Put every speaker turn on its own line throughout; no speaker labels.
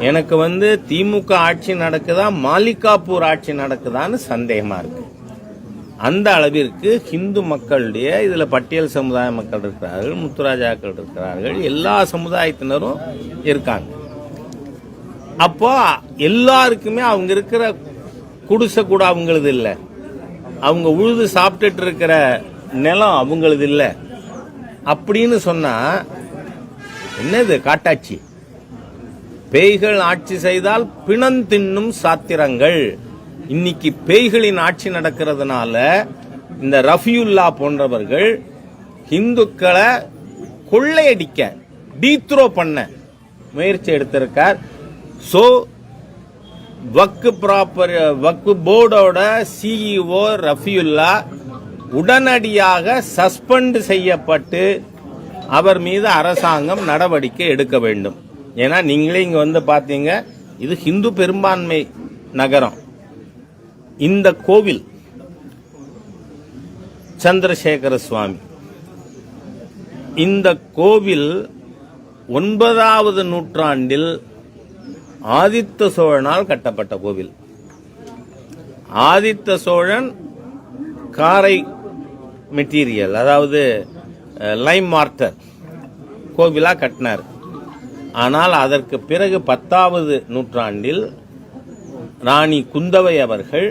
எனக்கு வந்து திமுக ஆட்சி நடக்குதா மாலிகாப்பூர் ஆட்சி நடக்குதான்னு சந்தேகமா இருக்கு. அந்த அளவிற்கு ஹிந்து மக்களுடைய இதில் பட்டியல் சமுதாய மக்கள் இருக்கிறார்கள் முத்துராஜாக்கள் இருக்கிறார்கள் எல்லா சமுதாயத்தினரும் இருக்காங்க. அப்போ எல்லாருக்குமே அவங்க இருக்கிற குடிசை கூட அவங்களது இல்லை. அவங்க உழுது சாப்பிட்டுட்டு இருக்கிற நிலம் அவங்களது இல்லை. அப்படின்னு சொன்னால் என்னது காட்டாட்சி? பேய்கள் ஆட்சி செய்தால் பிணம் தின்னும் சாத்திரங்கள். இன்னைக்கு பேய்களின் ஆட்சி நடக்கிறதுனால இந்த ரஃபியுல்லா போன்றவர்கள் இந்துக்களை கொள்ளையடிக்க டீத்ரோ பண்ண முயற்சி எடுத்திருக்கார். ஸோ வக்கு ப்ராப்பர் வக்கு போர்டோட சிஇஓ ரஃபியுல்லா உடனடியாக சஸ்பெண்ட் செய்யப்பட்டு அவர் மீது அரசாங்கம் நடவடிக்கை எடுக்க வேண்டும். ஏன்னா நீங்களே இங்கே வந்து பார்த்தீங்க இது ஹிந்து பெரும்பான்மை நகரம். இந்த கோவில் சந்திரசேகர சுவாமி. இந்த கோவில் ஒன்பதாவது நூற்றாண்டில் ஆதித்த சோழனால் கட்டப்பட்ட கோவில். ஆதித்த சோழன் காரை மெட்டீரியல் அதாவது லைம் மார்ட்டர் கோவிலாக கட்டினார். ஆனால் அதற்கு பிறகு பத்தாவது நூற்றாண்டில் ராணி குந்தவை அவர்கள்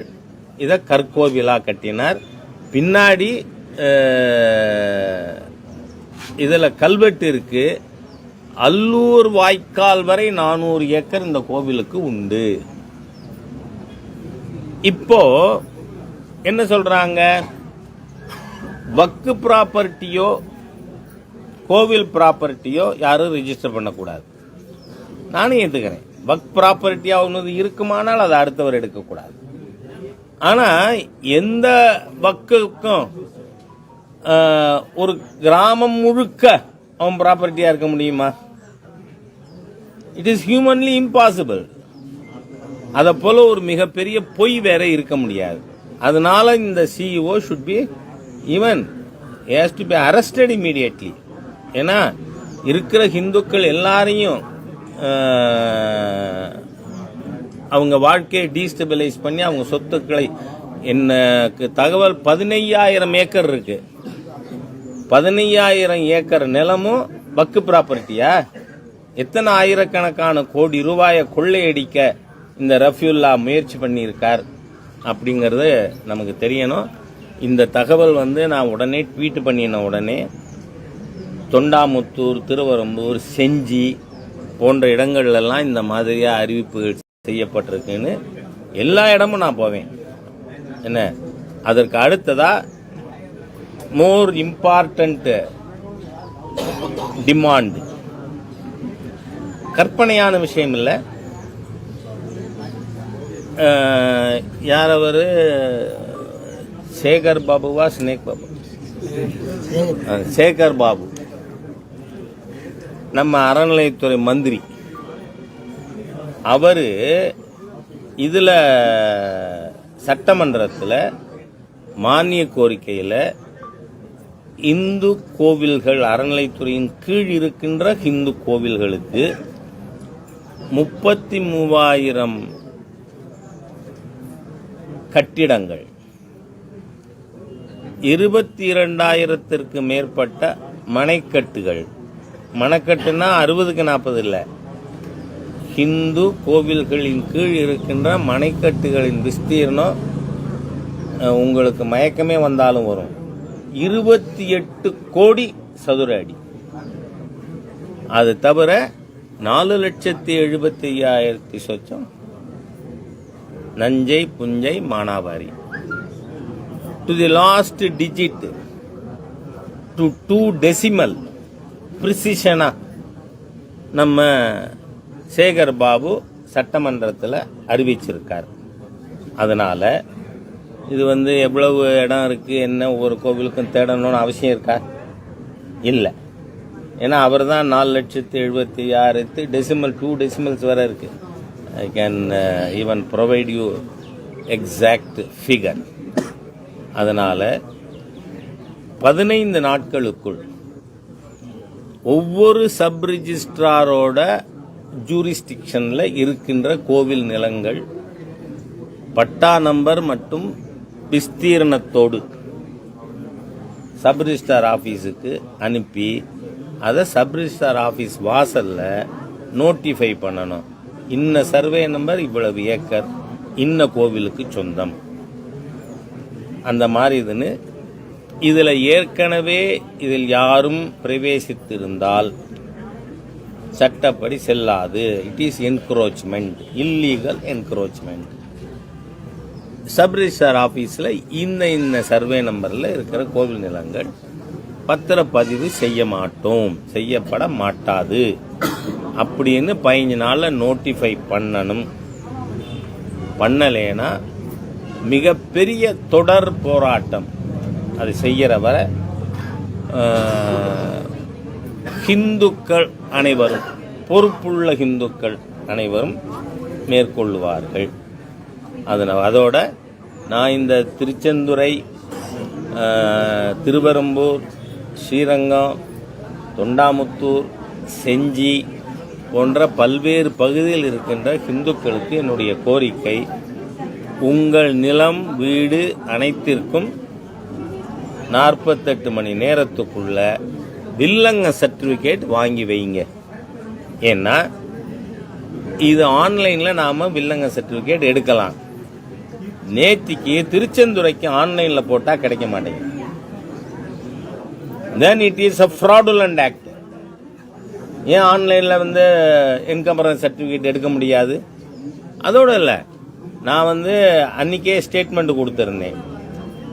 இதை கற்கோவிலா கட்டினார். பின்னாடி இதில் கல்வெட்டு இருக்கு. அல்லூர் வாய்க்கால் வரை நானூறு ஏக்கர் இந்த கோவிலுக்கு உண்டு. இப்போ என்ன சொல்றாங்க? வக்கு ப்ராப்பர்ட்டியோ கோவில் ப்ராப்பர்ட்டியோ யாரும் ரிஜிஸ்டர் பண்ணக்கூடாது. நானும் ஏற்றுக்கிறேன் வக் ப்ராப்பர்ட்டியாக ஒன்று இருக்குமானால் அதை அடுத்தவர் எடுக்கக்கூடாது. ஆனால் எந்த வக்குக்கும் ஒரு கிராமம் முழுக்க அவன் ப்ராப்பர்ட்டியாக இருக்க முடியுமா? இட் இஸ் ஹியூமன்லி இம்பாசிபிள் அதை போல ஒரு மிகப்பெரிய பொய் வேற இருக்க முடியாது. அதனால இந்த CEO should be even has to be arrested immediately ஏன்னா இருக்கிற ஹிந்துக்கள் எல்லாரையும் அவங்க வாழ்க்கையை டீஸ்டபிளைஸ் பண்ணி அவங்க சொத்துக்களை எனக்கு தகவல் பதினையாயிரம் ஏக்கர் இருக்கு. பதினையாயிரம் ஏக்கர் நிலமும் பக்கு ப்ராப்பர்ட்டியா எத்தனை ஆயிரக்கணக்கான கோடி ரூபாயை கொள்ளையடிக்க இந்த ரஃபியுல்லா முயற்சி பண்ணியிருக்கார் அப்படிங்கிறது நமக்கு தெரியணும். இந்த தகவல் வந்து நான் உடனே ட்வீட் பண்ணின உடனே தொண்டாமுத்தூர் திருவரம்பூர் செஞ்சி போன்ற இடங்கள்லாம் இந்த மாதிரியா அறிவிப்புகள் செய்யப்பட்டிருக்குன்னு எல்லா இடமும் நான் போவேன். என்ன? அதற்கு அடுத்ததா மோர் இம்பார்ட்டன்ட் டிமாண்ட். கற்பனையான விஷயம் இல்லை. யார் அவரு சேகர் பாபுவா ஸ்னேக் பாபு? சேகர் பாபு. நம்ம அறநிலையத்துறை மந்திரி. அவர் இதில் சட்டமன்றத்தில் மானிய கோரிக்கையில் இந்து கோவில்கள் அறநிலைத்துறையின் கீழ் இருக்கின்ற இந்து கோவில்களுக்கு முப்பத்தி மூவாயிரம் கட்டிடங்கள் இருபத்தி இரண்டாயிரத்திற்கு மேற்பட்ட மனைக்கட்டுகள் மணக்கட்டுனா அறுபதுக்கு நாற்பது இல்லை. ஹிந்து கோவில்களின் கீழ் இருக்கின்ற மனைக்கட்டுகளின் விஸ்தீர்ணம் உங்களுக்கு மயக்கமே வந்தாலும் வரும். இருபத்தி எட்டு கோடி சதுர அடி. அது தவிர நாலு லட்சத்தி எழுபத்தி ஐயாயிரத்தி சொச்சம் நஞ்சை புஞ்சை மானாவாரி. To the last digit to two decimal ப்ரிசிஷனா நம்ம சேகர் பாபு சட்டமன்றத்தில் அறிவிச்சிருக்கார். அதனால் இது வந்து எவ்வளவு இடம் இருக்குது என்ன ஒவ்வொரு கோவிலுக்கும் தேடணும்னு அவசியம் இருக்கா? இல்லை. ஏன்னா அவர் தான் நாலு லட்சத்து எழுபத்தி ஆயிரத்து டெசிமல் டூ டெசிமல்ஸ் வரை இருக்குது I can even provide you exact figure அதனால் பதினைந்து நாட்களுக்குள் ஒவ்வொரு சப் ரிஜிஸ்ட்ராரோட ஜூரிஸ்டிக்ஷனில் இருக்கின்ற கோவில் நிலங்கள் பட்டா நம்பர் மற்றும் விஸ்தீர்ணத்தோடு சப் ரிஜிஸ்டார் ஆஃபீஸுக்கு அனுப்பி அதை சப் ரிஜிஸ்டார் ஆஃபீஸ் வாசலில் நோட்டிஃபை பண்ணணும். இன்ன சர்வே நம்பர் இவ்வளவு ஏக்கர் இன்ன கோவிலுக்கு சொந்தம். அந்த மாதிரி இதுன்னு இதில் ஏற்கனவே இதில் யாரும் பிரவேசித்திருந்தால் சட்டப்படி செல்லாது. It is encroachment illegal encroachment sub registrar ஆஃபீஸில் இந்த இந்த சர்வே நம்பரில் இருக்கிற கோவில் நிலங்கள் பத்திரப்பதிவு செய்ய மாட்டோம். செய்யப்பட மாட்டாது. அப்படின்னு பதினஞ்சு நாளில் நோட்டிஃபை பண்ணணும். பண்ணலேனா மிகப்பெரிய தொடர் போராட்டம். அது செய்கிற வரை ஹிந்துக்கள் அனைவரும் பொறுப்புள்ள ஹிந்துக்கள் அனைவரும் மேற்கொள்வார்கள் அதனால் அதோட நான் இந்த திருச்செந்துறை ஆஹ், திருவெரும்பூர் ஸ்ரீரங்கம் தொண்டாமுத்தூர் செஞ்சி போன்ற பல்வேறு பகுதியில் இருக்கின்ற ஹிந்துக்களுக்கு என்னுடைய கோரிக்கை உங்கள் நிலம் வீடு அனைத்திற்கும் நாற்பத்தெட்டு மணி நேரத்துக்குள்ள வில்லங்க சர்டிஃபிகேட் வாங்கி வைங்க. ஏன்னா இது ஆன்லைனில் நாம் வில்லங்க சர்டிஃபிகேட் எடுக்கலாம். நேத்திக்கு திருச்செந்துறைக்கு ஆன்லைனில் போட்டால் கிடைக்க மாட்டேங்குது. Then it is a fraudulent act ஏன் ஆன்லைனில் வந்து இன்கம் சர்டிஃபிகேட் எடுக்க முடியாது? அதோடு இல்லை. நான் வந்து அன்றைக்கே ஸ்டேட்மெண்ட் கொடுத்துருந்தேன்.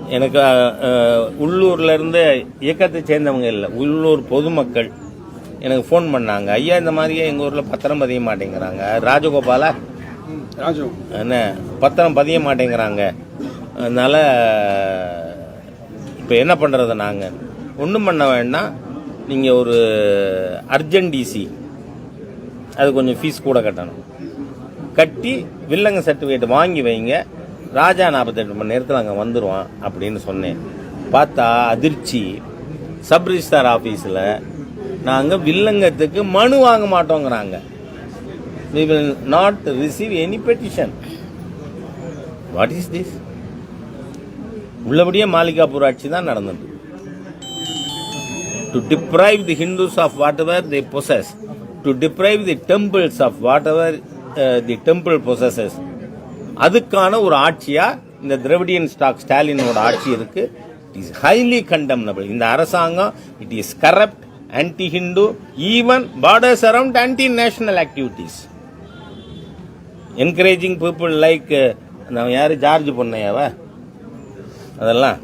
எனக்கு அஹ், உள்ளூர்ல இருந்து இயக்கத்தை சேர்ந்தவங்க இல்லை. உள்ளூர் பொதுமக்கள் எனக்கு ஃபோன் பண்ணாங்க. ஐயா இந்த மாதிரியே எங்கள் ஊரில் பத்திரம் பதிய மாட்டேங்கிறாங்க. ராஜகோபாலா?
ராஜு.
என்ன? பத்திரம் பதிய மாட்டேங்கிறாங்க. அதனால இப்போ என்ன பண்ணுறது நாங்கள் ஒன்றும் பண்ண வேண்டாம். நீங்கள் ஒரு அர்ஜென்ட் டிசி அது கொஞ்சம் ஃபீஸ் கூட கட்டணும். கட்டி வில்லங்க சர்டிஃபிகேட் வாங்கி வைங்க. ராஜா நாற்பத்தெட்டு மணி நேரத்தில் அங்கே வந்துடுவான் அப்படின்னு சொன்னேன். பார்த்தா அதிர்ச்சி. சப் ரிஜிஸ்டார் ஆஃபீஸில் நாங்கள் வில்லங்கத்துக்கு மனு வாங்க மாட்டோங்கிறாங்க. We will not receive any petition what is this உள்ளபடியே மாளிகாப்பூர் ஆட்சி தான் நடந்தது. To deprive the Hindus of whatever the possess to deprive the temples of whatever the temple possesses அதுக்கான ஒரு ஆட்சியா இந்த திரவிடியன் ஸ்டாக் ஸ்டாலினோட ஆட்சி இருக்கு. இட் இஸ் ஹைலி கண்டம்னபிள் இந்த அரசாங்கம் it is corrupt anti Hindu even borders around anti national activities encouraging people like நான் யார்? ஜார்ஜ் பொண்ணையாவ அதெல்லாம்.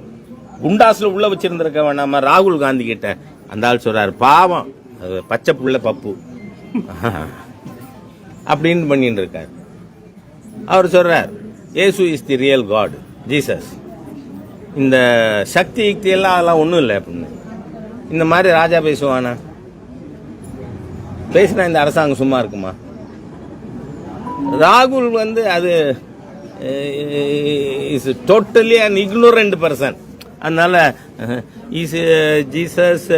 குண்டாஸில் உள்ள வச்சிருந்திருக்க வேணாமா ராகுல் காந்தி கிட்ட. அந்த ஆள் சொல்றாரு பாவம். அது பச்சை புள்ள பப்பு. அப்படின்னு பண்ணிட்டு இருக்காரு. அவர் சொல்கிறார் Yesu is the real god Jesus இந்த சக்தி யுக்தி எல்லாம் அதெல்லாம் ஒன்றும் இல்லை அப்படின்னு. இந்த மாதிரி ராஜா பேசுவானா? பேசினா இந்த அரசாங்கம் சும்மா இருக்குமா? ராகுல் வந்து அது is totally an ignorant person அதனால is Jesus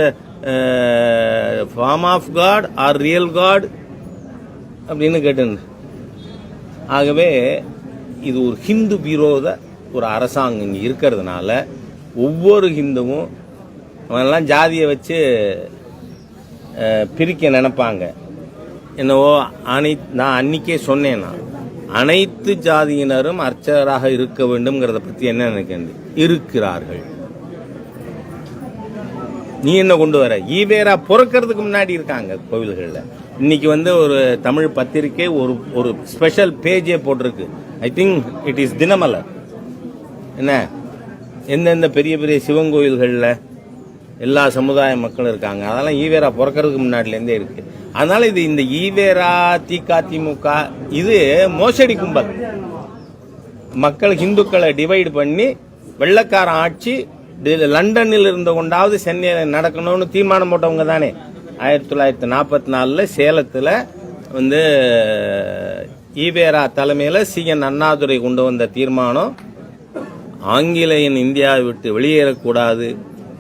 form of god or real god அப்படின்னு கேட்டு ஆகவே இது ஒரு ஹிந்து விரோத ஒரு அரசாங்கம் இங்கே இருக்கிறதுனால ஒவ்வொரு ஹிந்துவும் அவனெல்லாம் ஜாதியை வச்சு பிரிக்க நினைப்பாங்க. என்னவோ அனை நான் அன்னைக்கே சொன்னேன் நான் அனைத்து ஜாதியினரும் அர்ச்சகராக இருக்க வேண்டும்ங்கிறத பற்றி என்ன நினைக்கிறேன் இருக்கிறார்கள். நீ என்ன கொண்டு வர? ஈவேரா பிறக்கிறதுக்கு முன்னாடி இருக்காங்க கோவில்களில். இன்னைக்கு வந்து ஒரு தமிழ் பத்திரிக்கை ஒரு ஒரு ஸ்பெஷல் பேஜே போட்டிருக்கு. I think it is Dinamalar. என்ன? எந்தெந்த பெரிய பெரிய சிவன் கோயில்களில் எல்லா சமுதாய மக்களும் இருக்காங்க. அதெல்லாம் ஈவேரா பிறக்கிறதுக்கு முன்னாடிலேருந்தே இருக்கு. அதனால இது இந்த ஈவேரா திக திமுக இது மோசடி கும்பல். மக்கள் இந்துக்களை டிவைடு பண்ணி வெள்ளக்காரன் ஆட்சி லண்டனில் இருந்த கொண்டாவது சென்னையில் நடக்கணும்னு தீர்மானம் போட்டவங்க தானே. ஆயிரத்தி தொள்ளாயிரத்தி நாற்பத்தி நாலில் சேலத்தில் வந்து ஈவேரா தலைமையில் சி. என். அண்ணாதுரை கொண்டு வந்த தீர்மானம் ஆங்கிலேயன் இந்தியாவை விட்டு வெளியேறக்கூடாது.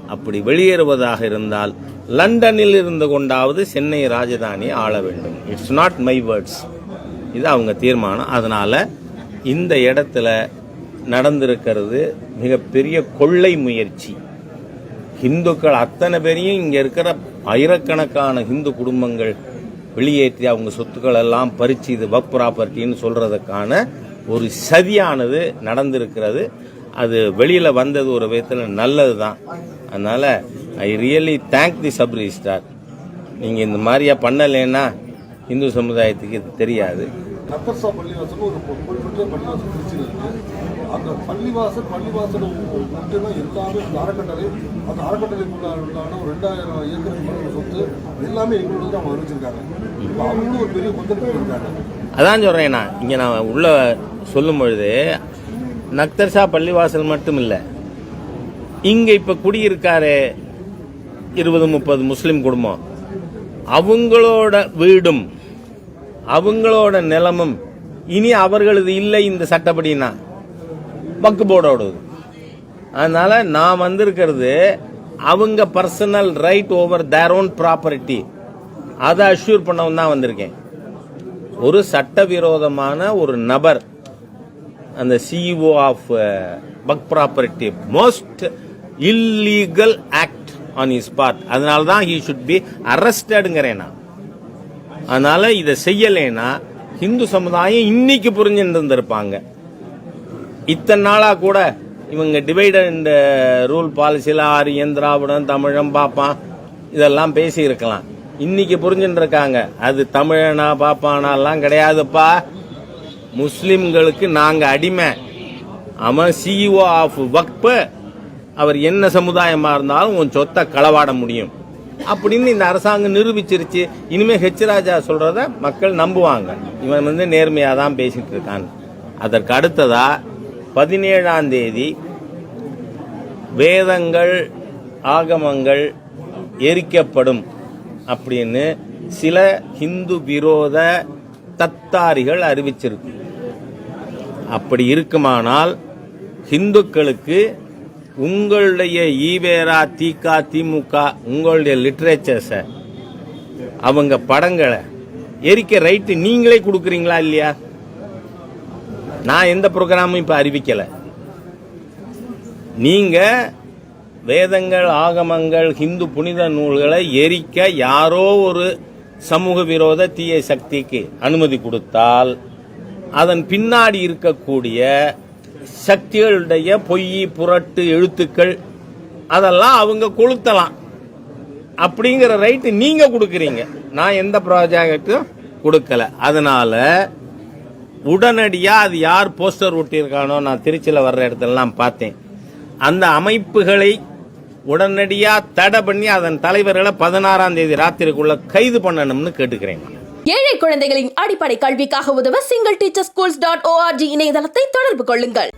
அப்படி வெளியேறுவதாக இருந்தால் லண்டனில் இருந்து கொண்டாவது சென்னை ராஜதானி ஆள வேண்டும். இட்ஸ் நாட் மை வேர்ட்ஸ் இது அவங்க தீர்மானம். அதனால் இந்த இடத்துல நடந்திருக்கிறது மிகப்பெரிய கொள்ளை முயற்சி. இந்துக்கள் அத்தனை பேரையும் இங்கே இருக்கிற ஆயிரக்கணக்கான இந்து குடும்பங்கள் வெளியேற்றி அவங்க சொத்துக்கள் எல்லாம் பறிச்சு இது வப் ப்ராப்பர்ட்டின்னு சொல்கிறதுக்கான ஒரு சதியானது நடந்திருக்கிறது. அது வெளியில் வந்தது ஒரு விதத்தில் நல்லது தான் அதனால் I really thank the sub registrar நீங்கள் இந்த மாதிரியா பண்ணலைன்னா இந்து சமுதாயத்துக்கு இது தெரியாது.
அந்த பள்ளிவாசல் பள்ளிவாசல் மட்டும்தான் எல்லாமே இந்த அறக்கட்டளை அந்த அறக்கட்டளைக்குள்ளான ஒரு ரெண்டாயிரம் ஏக்கருக்கு சொத்து எல்லாமே எங்களோட தான் அவங்க அறிவிச்சிருக்காங்க இப்போ அவங்களும் ஒரு பெரிய கொந்தளிப்பு இருக்காங்க
அதான் சொல்கிறேன் நான். இங்கே நான் உள்ள சொல்லும் பொழுது நக்தர்ஷா பள்ளிவாசல் மட்டும் இல்லை இங்கே இப்போ குடியிருக்காரு இருபது முப்பது முஸ்லீம் குடும்பம். அவங்களோட வீடும் அவங்களோட நிலமும் இனி அவர்களது இல்லை இந்த சட்டப்படினா வக்கு போர்டோடது அதனால நான் வந்திருக்கிறது அவங்க personal right over their own property அதை அஷ்யூர் பண்ணவும் தான் வந்திருக்கேன். ஒரு சட்டவிரோதமான ஒரு நபர் அந்த CEO of buck property most illegal act on is part அதனால தான் ஹீ ஷுட் பி அரெஸ்டடுங்கிறேன் நான். அதனால இதை செய்யலைன்னா இந்து சமுதாயம் இன்னைக்கு புரிஞ்சுட்டு இருந்திருப்பாங்க இத்தனை நாளாக கூட இவங்க டிவைட் அண்ட் ரூல் பாலிசியில் ஆரியன் திராவிடம் தமிழன் பார்ப்பான் இதெல்லாம் பேசியிருக்கலாம். இன்னைக்கு புரிஞ்சுட்டு இருக்காங்க அது தமிழனா பாப்பானாலாம் கிடையாதுப்பா. முஸ்லிம்களுக்கு நாங்கள் அடிமை. அவன் சிஇஓ ஆஃப் வக்பு. அவர் என்ன சமுதாயமாக இருந்தாலும் உன் சொத்தை களவாட முடியும். அப்படின்னு இந்த அரசாங்கம் நிரூபிச்சிருச்சு. இனிமே ஹெச் ராஜா சொல்றத மக்கள் நம்புவாங்க. இவன் வந்து நேர்மையாக தான் பேசிட்டு இருக்கான். அதற்கு அடுத்ததா பதினேழாம் தேதி வேதங்கள் ஆகமங்கள் எரிக்கப்படும் அப்படின்னு சில ஹிந்து விரோத தத்தாரிகள் அறிவிச்சிருக்கு. அப்படி இருக்குமானால் ஹிந்துக்களுக்கு உங்களுடைய ஈவேரா தீகா திமுக உங்களுடைய லிட்ரேச்சர்ஸை அவங்க படங்களை எரிக்க ரைட்டு நீங்களே கொடுக்குறீங்களா இல்லையா? நான் எந்த ப்ரோக்ராமும் இப்போ அறிவிக்கலை. நீங்க வேதங்கள் ஆகமங்கள் ஹிந்து புனித நூல்களை எரிக்க யாரோ ஒரு சமூக விரோத தீய சக்திக்கு அனுமதி கொடுத்தால் அதன் பின்னாடி இருக்கக்கூடிய சக்திகளுடைய பொய் புரட்டு எழுத்துக்கள் அதெல்லாம் அவங்க கொளுத்தலாம். அப்படிங்கிற ரைட்டு நீங்க கொடுக்குறீங்க. நான் எந்த ப்ராஜெக்டும் கொடுக்கல. அதனால உடனடியாக அது யார் போஸ்டர் ஒட்டியிருக்கானோ நான் திருச்சியில் வர்ற இடத்துலலாம் பார்த்தேன். அந்த அமைப்புகளை உடனடியாக தடை பண்ணி அதன் தலைவர்களை பதினாறாம் தேதி ராத்திரிக்குள்ள கைது பண்ணணும்னு கேட்டுக்கிறேன்.
ஏழை குழந்தைகளின் அடிப்படை கல்விக்காக உதவ single teacher schools dot ORG இணையதளத்தை தொடர்பு கொள்ளுங்கள்.